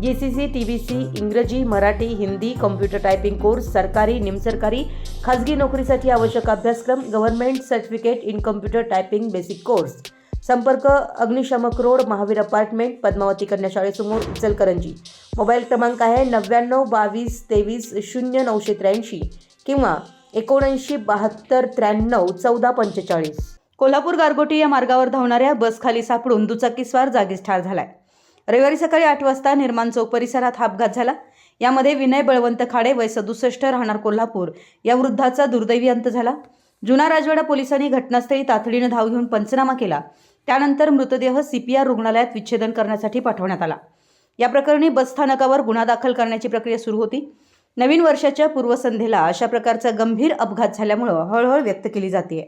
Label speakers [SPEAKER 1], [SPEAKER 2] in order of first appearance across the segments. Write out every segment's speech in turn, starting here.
[SPEAKER 1] G C C T B C इंग्रजी Marathi Hindi computer typing course सरकारी निमसरकारी खाजगी नोकरीसाठी आवश्यक अभ्यासक्रम government certificate in computer typing basic course. संपर्क अग्निशामक रोड महावीर अपार्टमेंट पद्मावती कन्या शाळेसमोर इचलकरंजी मोबाईल क्रमांक आहे नव्याण्णव बावीस तेवीस शून्य नऊशे त्र्याऐंशी किंवा एकोणऐंशी बहात्तर त्र्याण्णव चौदा पंचेचाळीस. कोल्हापूर गारगोटी या मार्गावर धावणाऱ्या बसखाली सापडून दुचाकीस्वार जागीच ठार झालाय. रविवारी सकाळी आठ वाजता निर्माण चौक परिसरात हा अपघात झाला. यामध्ये विनय बळवंत खाडे वय सदुसष्ट राहणार कोल्हापूर या वृद्धाचा दुर्दैवी अंत झाला. जुना राजवाडा पोलिसांनी घटनास्थळी तातडीनं धाव घेऊन पंचनामा केला. त्यानंतर मृतदेह सीपीआर रुग्णालयात विच्छेदन करण्यासाठी पाठवण्यात आला. या प्रकरणी बसस्थानकावर गुन्हा दाखल करण्याची प्रक्रिया सुरू होती. नवीन वर्षाच्या पूर्वसंध्येला अशा प्रकारचा गंभीर अपघात झाल्यामुळं हळहळ व्यक्त केली जाते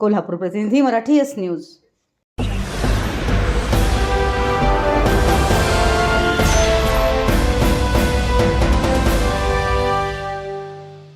[SPEAKER 1] कोल्हापूर प्रतिनिधी मराठी एस न्यूज.